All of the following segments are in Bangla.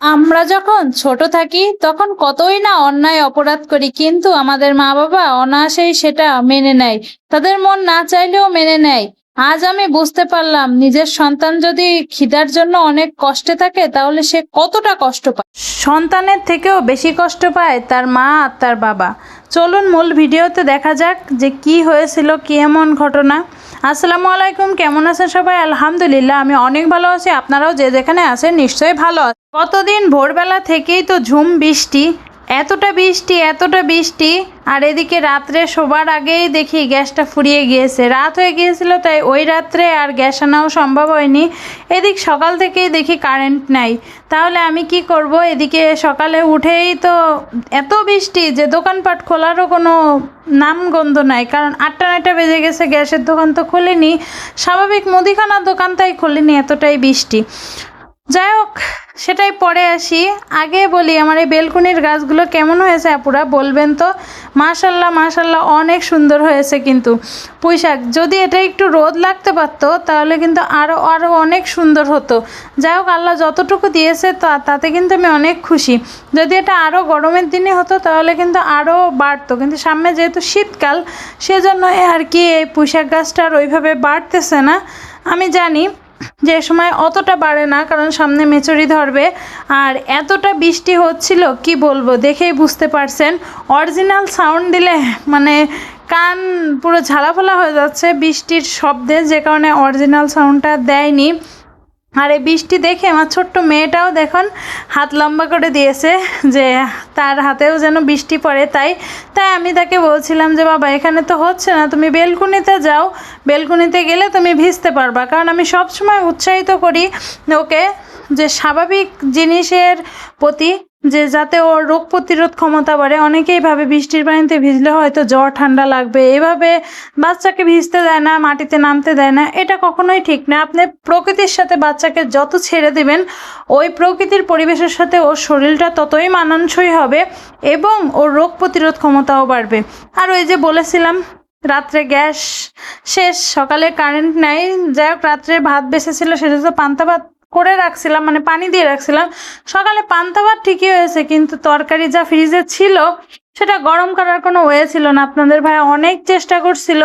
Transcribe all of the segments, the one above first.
আমরা যখন ছোট থাকি, তখন কতই না অন্যায় অপরাধ করি, কিন্তু আমাদের মা বাবা অনায়াসেই সেটা মেনে নেয়। তাদের মন না চাইলেও মেনে নেয়। আজ আমি বুঝতে পারলাম, নিজের সন্তান যদি খিদার জন্য অনেক কষ্টে থাকে, তাহলে সে কতটা কষ্ট পায়? সন্তানের থেকেও বেশি কষ্ট পায় তার মা আর তার বাবা। চলুন মূল ভিডিওতে দেখা যাক যে কি হয়েছিল, কি এমন ঘটনা। আসসালামু আলাইকুম, কেমন আছেন সবাই? আলহামদুলিল্লাহ, আমি অনেক ভালো আছি। আপনারাও যে যেখানে আছেন নিশ্চয়ই ভালো আছেন। কতদিন ভোরবেলা থেকেই তো ঝুম বৃষ্টি এতটা বৃষ্টি এতটা বৃষ্টি, আর এদিকে রাত্রে শোবার আগেই দেখি গ্যাসটা ফুরিয়ে গিয়েছে। রাত হয়ে গিয়েছিল, তাই ওই রাত্রে আর গ্যাস আনাও সম্ভব হয়নি। এদিক সকাল থেকেই দেখি কারেন্ট নাই। তাহলে আমি কি করব? এদিকে সকালে উঠেই তো এত বৃষ্টি যে দোকানপাট খোলারও কোনো নাম গন্ধ নাই। কারণ আটটা নয়টা বেজে গেছে, গ্যাসের দোকান তো খুলিনি। স্বাভাবিক মুদিখানার দোকান তাই খুলিনি, এতটাই বৃষ্টি। যাই হোক, সেটাই পরে আসি। আগে বলি, আমার এই বেলকুনির গাছগুলো কেমন হয়েছে আপুরা? বলবেন তো? মাশাল্লাহ মাশাল্লাহ, অনেক সুন্দর হয়েছে কিন্তু। পুঁইশাক, যদি এটা একটু রোদ লাগতে পারতো, তাহলে কিন্তু আরও আরও অনেক সুন্দর হতো। যাই হোক, আল্লাহ যতটুকু দিয়েছে, তা, তাতে কিন্তু আমি অনেক খুশি। যদি এটা আরও গরমের দিনে হতো, তাহলে কিন্তু আরও বাড়তো। কিন্তু সামনে যেহেতু শীতকাল, সেজন্য আর কি এই পুঁইশাক গাছটা আর ওইভাবে বাড়তেছে না। আমি জানি যে সময় অতটা বাড়ে না, কারণ সামনে মেচুরি ধরবে। আর এতটা বৃষ্টি হচ্ছিল, কি বলব, দেখেই বুঝতে পারছেন। অরিজিনাল সাউন্ড দিলে মানে কান পুরো ঝালাফালা হয়ে যাচ্ছে বৃষ্টির শব্দে, যে কারণে অরিজিনাল সাউন্ডটা দেয়নি। আর এই বৃষ্টি দেখে আমার ছোট্ট মেয়েটাও দেখুন হাত লম্বা করে দিয়েছে যে তার হাতেও যেন বৃষ্টি পড়ে, তাই তাই আমি তাকে বলছিলাম যে, বাবা, এখানে তো হচ্ছে না, তুমি বেলকুনিতে যাও। বেলকুনিতে গেলে তুমি ভিজতে পারবা। কারণ আমি সবসময় উৎসাহিত করি ওকে যে স্বাভাবিক জিনিসের প্রতি যে যাতে ওর রোগ প্রতিরোধ ক্ষমতা বাড়ে, অনেকেই ভাবে বৃষ্টির পানিতে ভিজলে হয়তো জ্বর, ঠান্ডা লাগবে। এভাবে বাচ্চাকে ভিজতে দেয় না, মাটিতে নামতে দেয় না, এটা কখনোই ঠিক না। আপনি প্রকৃতির সাথে বাচ্চাকে যত ছেড়ে দেবেন, ওই প্রকৃতির পরিবেশের সাথে ওর শরীরটা ততই মানানসই হবে এবং ওর রোগ প্রতিরোধ ক্ষমতাও বাড়বে। আর ওই যে বলেছিলাম, রাত্রে গ্যাস শেষ, সকালে কারেন্ট নাই, যাই হোক, রাত্রে ভাত বেসেছিল সেটা তো পান্তা ভাত করে রাখছিলাম মানে পানি দিয়ে রাখছিলাম। সকালে পান্তা ভাত ঠিকই হয়েছে, কিন্তু তরকারি যা ফ্রিজে ছিল, সেটা গরম করার কোনো ওয়ে ছিল না। আপনাদের ভাই অনেক চেষ্টা করছিল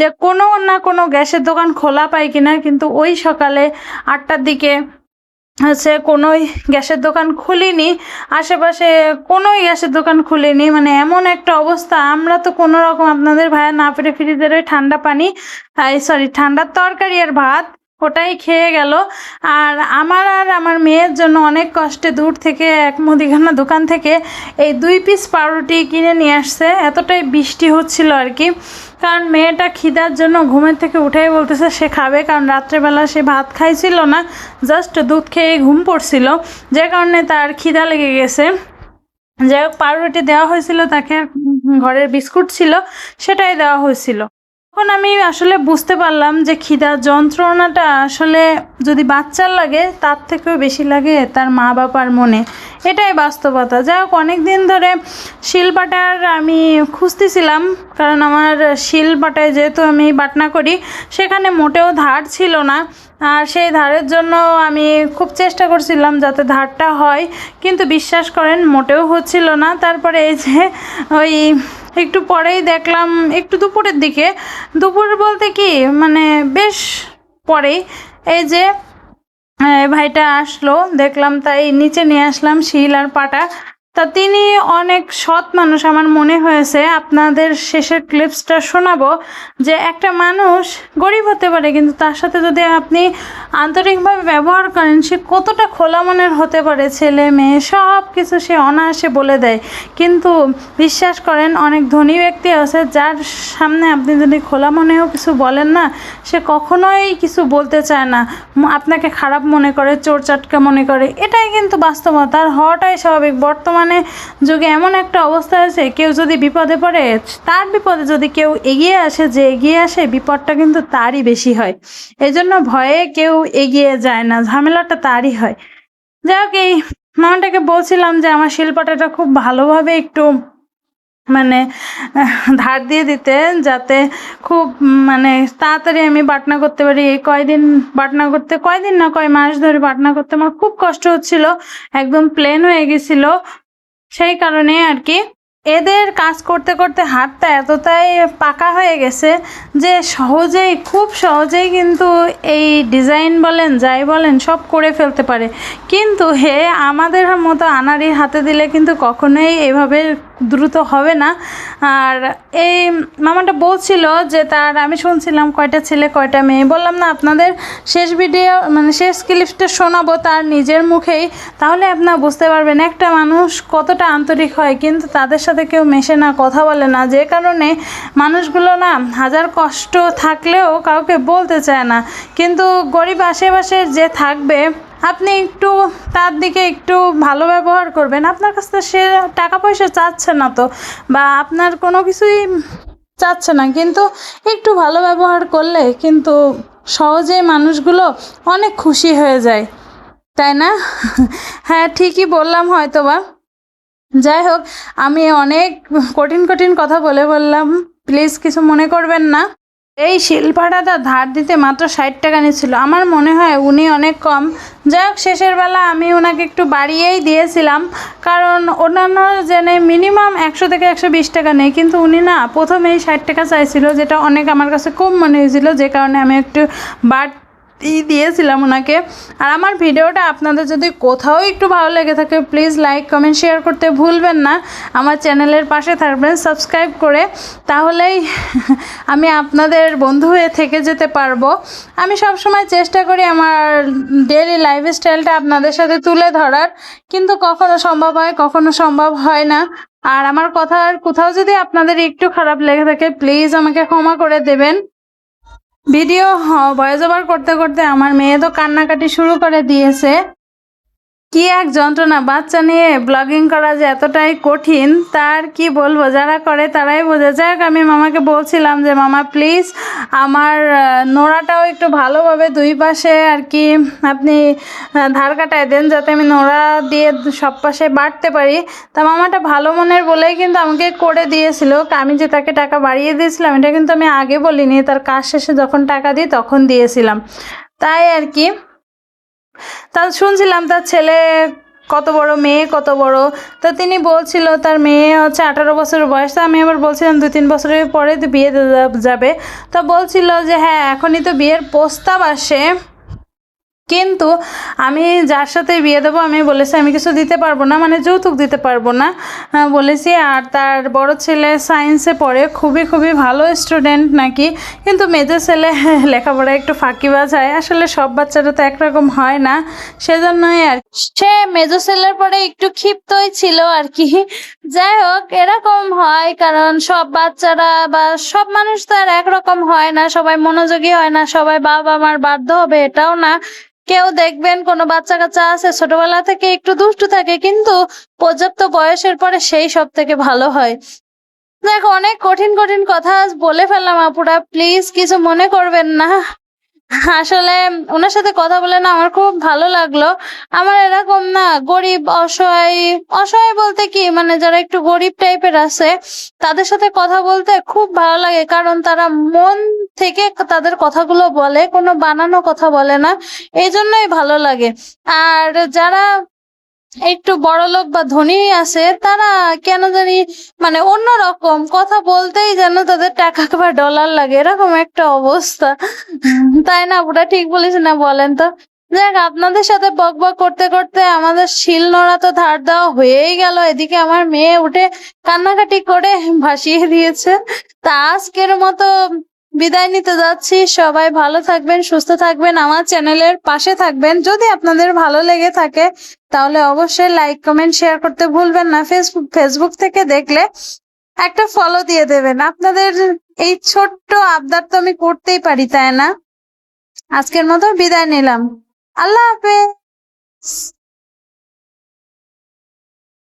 যে কোনো না কোনো গ্যাসের দোকান খোলা পাই কিনা, কিন্তু ওই সকালে আটটার দিকে হচ্ছে কোনোই গ্যাসের দোকান খুলিনি, আশেপাশে কোনোই গ্যাসের দোকান খুলিনি। মানে এমন একটা অবস্থা, আমরা তো কোনো রকম আপনাদের ভাইয়া না পেরে ফ্রিজের ওই ঠান্ডা পানি সরি ঠান্ডার তরকারি আর ভাত ওটাই খেয়ে গেল। আর আমার আর আমার মেয়ের জন্য অনেক কষ্টে দূর থেকে এক মুদিখানা দোকান থেকে এই দুই পিস পাউরুটি কিনে নিয়ে আসছে। এতটাই বৃষ্টি হচ্ছিল আর কি কারণ মেয়েটা খিদার জন্য ঘুমের থেকে উঠেই বলতেছে, সে খাবে। কারণ রাত্রেবেলা সে ভাত খাইছিল না জাস্ট দুধ খেয়ে ঘুম পড়ছিল। যে কারণে তার খিদা লেগে গেছে। যাই হোক, পাউরুটি দেওয়া হয়েছিল, তাকে ঘরের বিস্কুট ছিল, সেটাই দেওয়া হয়েছিল। তখন আমি আসলে বুঝতে পারলাম যে খিদা যন্ত্রণাটা আসলে যদি বাচ্চার লাগে, তার থেকেও বেশি লাগে তার মা বাবার মনে। এটাই বাস্তবতা। যাই হোক অনেক দিন ধরে শিলপাটার আমি খুঁজতেছিলাম, কারণ আমার শিলপাটায় যেহেতু আমি বাটনা করি, সেখানে মোটেও ধার ছিল না। আর সেই ধারের জন্য আমি খুব চেষ্টা করছিলাম যাতে ধারটা হয়, কিন্তু বিশ্বাস করেন মোটেও হচ্ছিল না। তারপরে এই যে ওই একটু পরেই দেখলাম, একটু দুপুরের দিকে। দুপুর বলতে কি মানে বেশ পরে এই যে ভাইটা আসলো, দেখলাম তাই নিচে নিয়ে আসলাম শিল আর পাটা। তা তিনি অনেক সৎ মানুষ, আমার মনে হয়েছে। আপনাদের শেষের ক্লিপসটা শোনাবো যে একটা মানুষ গরিব হতে পারে, কিন্তু তার সাথে যদি আপনি আন্তরিকভাবে ব্যবহার করেন, সে কতটা খোলা মনের হতে পারে? ছেলে, মেয়ে, সব কিছু সে অনায়াসে বলে দেয়। কিন্তু বিশ্বাস করেন, অনেক ধনী ব্যক্তি আছে, যার সামনে আপনি যদি খোলা মনেও কিছু বলেন না, সে কখনোই কিছু বলতে চায় না। আপনাকে খারাপ মনে করে, চোর চাটকা মনে করে। এটাই কিন্তু বাস্তবতা। আর হওয়াটাই স্বাভাবিক। বর্তমানে যুগে এমন একটা অবস্থা আছে, কেউ যদি বিপদে পড়ে, তার বিপদে যদি কেউ এগিয়ে আসে, যে এগিয়ে আসে, বিপদটা কিন্তু তারই বেশি হয়। এজন্য ভয়ে কেউ এগিয়ে যায় না, ঝামেলাটা তারই হয়। যাই হোক, এই মামাটাকে বলছিলাম যে আমার শিল্পটাটা খুব ভালোভাবে একটু মানে ধার দিয়ে দিতে, যাতে খুব মানে তাড়াতাড়ি আমি বাটনা করতে পারি। এই কয়দিন বাটনা করতে, কয়দিন না, কয় মাস ধরে বাটনা করতে, আমার খুব কষ্ট হচ্ছিল। একদম প্লেন হয়ে গেছিল। সেই কারণে আর কি এদের কাজ করতে করতে হাতটা এতটাই পাকা হয়ে গেছে যে সহজেই, খুব সহজেই কিন্তু এই ডিজাইন বলেন, যাই বলেন, সব করে ফেলতে পারে। কিন্তু হে, আমাদের মতো আনাড়ির হাতে দিলে কিন্তু কখনোই এভাবে দ্রুত হবে না। আর এই মামাটা বলছিল যে তার, আমি শুনছিলাম কয়টা ছেলে, কয়টা মেয়ে। বললাম, না, আপনাদের শেষ ভিডিও মানে শেষ ক্লিপটা শোনাবো তার নিজের মুখেই। তাহলে আপনারা বুঝতে পারবেন, একটা মানুষ কতটা আন্তরিক হয়, কিন্তু তাদের সাথে কেউ মেশে না, কথা বলে না। যে কারণে মানুষগুলো না হাজার কষ্ট থাকলেও কাউকে বলতে চায় না। কিন্তু গরিব আশেপাশে যে থাকবে, আপনি একটু তার দিকে একটু ভালো ব্যবহার করবেন। আপনার কাছ থেকে সে টাকা পয়সা চাচ্ছে না তো, বা আপনার কোনো কিছুই চাচ্ছে না। কিন্তু একটু ভালো ব্যবহার করলে কিন্তু সহজে মানুষগুলো অনেক খুশি হয়ে যায়। তাই না? হ্যাঁ ঠিকই বললাম হয়তো বা যাই হোক আমি অনেক কঠিন কঠিন কথা বলে বললাম। প্লিজ কিছু মনে করবেন না। এই শিল্পাটাটা ধার দিতে মাত্র ষাট টাকা নিয়েছিল আমার মনে হয় উনি অনেক কম। যাই হোক শেষের বেলা আমি ওনাকে একটু বাড়িয়েই দিয়েছিলাম। কারণ অন্যান্য জেনে মিনিমাম একশো থেকে একশো বিশ টাকা নেই। কিন্তু উনি না, প্রথমেই ষাট টাকা চাইছিল, যেটা অনেক আমার কাছে কম মনে হয়েছিল। যে কারণে আমি একটু বাড়তি দিয়েছিলাম ওনাকে। আর আমার ভিডিওটা আপনাদের যদি কোথাও একটু ভালো লেগে থাকে প্লিজ লাইক কমেন্ট শেয়ার করতে ভুলবেন না। আমার চ্যানেলের পাশে থাকবেন সাবস্ক্রাইব করে। তাহলেই আমি আপনাদের বন্ধু হয়ে থেকে যেতে পারব। আমি সব সময় চেষ্টা করি আমার ডেলি লাইফস্টাইলটা আপনাদের সাথে তুলে ধরার। কিন্তু কখনো সম্ভব হয়, কখনো সম্ভব হয় না। আর আমার কথার কোথাও যদি আপনাদের একটু খারাপ লেগে থাকে প্লিজ আমাকে ক্ষমা করে দেবেন। ভিডিও ভয়েস ওভার করতে করতে আমার মেয়ে তো কান্নাকাটি শুরু করে দিয়েছে। কি এক যন্ত্রণা? বাচ্চা নিয়ে ব্লগিং করা যে এতটাই কঠিন, তার কি বলব? যারা করে তারাই বোঝে। যাক আমি মামাকে বলছিলাম যে, মামা প্লিজ আমার নোড়াটাও একটু ভালোভাবে দুই পাশে আর কি, আপনি ধার কাটায় দেন যাতে আমি নোড়া দিয়ে সব পাশে বাড়তে পারি। তা মামাটা ভালো মনের বলেই কিন্তু আমাকে করে দিয়েছিল। আমি যে তাকে টাকা বাড়িয়ে দিয়েছিলাম, এটা কিন্তু আমি আগে বলিনি। তার কাজ শেষে যখন টাকা দিই, তখন দিয়েছিলাম। তাই আর কি তা শুনছিলাম তার ছেলে কত বড় মেয়ে, কত বড়। তো তিনি বলছিল তার মেয়ে হচ্ছে আঠারো বছর বয়স, তো আমি আবার বলছিলাম দু তিন বছরের পরে তো বিয়ে যাবে। তো বলছিল যে হ্যাঁ এখনই তো বিয়ের প্রস্তাব আসে। কিন্তু আমি যার সাথে বিয়ে দেবো আমি বলেছি আমি কিছু দিতে পারব না মানে যৌতুক দিতে পারব না। আহ, বলেছি আর তার বড় ছেলে সায়েন্সে পড়ে খুবই খুবই ভালো স্টুডেন্ট নাকি। কিন্তু মেজো ছেলে লেখাপড়া একটু ফাঁকিবাজ হয় আসলে সব বাচ্চারা তো একরকম হয় না সেজন্যই আর সে মেজো ছেলের পরে একটু ক্ষিপ্তই ছিল আর কি। যাই হোক, এরকম হয়, কারণ সব বাচ্চারা বা সব মানুষ তো আর একরকম হয় না, সবাই মনোযোগী হয় না, সবাই বাবা মার বাধ্য হবে, এটাও না। কেউ দেখবেন কোনো বাচ্চা কাচ্চা আছে, ছোটবেলা থেকে একটু দুষ্টু থাকে, কিন্তু পর্যাপ্ত বয়সের পরে সেই সব থেকে ভালো হয়। দেখো, অনেক কঠিন কঠিন কথা বলে ফেললাম আপুরা, প্লিজ কিছু মনে করবেন না। আসলে ওনার সাথে কথা বলে না আমার খুব ভালো লাগল। আমার এরকম না গরিব, অসহায় অসহায় বলতে কি? মানে যারা একটু গরিব টাইপের আছে, তাদের সাথে কথা বলতে খুব ভালো লাগে। কারণ তারা মন থেকে তাদের কথাগুলো বলে, কোনো বানানো কথা বলে না। এই জন্যই ভালো লাগে। আর যারা একটু বড় লোক বা ধনী আছে, তারা কেন জানি মানে অন্যরকম কথা বলতেই যেন তাদের টাকা বা ডলার লাগে, এরকম একটা অবস্থা। তাই না ওটা ঠিক বলেছি না বলেন তো? যাক, আপনাদের সাথে বক বক করতে করতে আমাদের শিল নোড়া তো ধার দেওয়া হয়েই গেল। এদিকে আমার মেয়ে উঠে কান্নাকাটি করে ভাসিয়ে দিয়েছে। তা আজকের মতো বিদায় নিতে যাচ্ছি। সবাই ভালো থাকবেন, সুস্থ থাকবেন, আমার চ্যানেলের পাশে থাকবেন। যদি আপনাদের ভালো লেগে থাকে, তাহলে অবশ্যই লাইক, কমেন্ট, শেয়ার করতে ভুলবেন না। ফেসবুক ফেসবুক থেকে দেখলে একটা ফলো দিয়ে দেবেন। আপনাদের এই ছোট্ট আবদার তো আমি করতেই পারি, তাই না? আজকের মতো বিদায় নিলাম। আল্লাহ হাফেজ।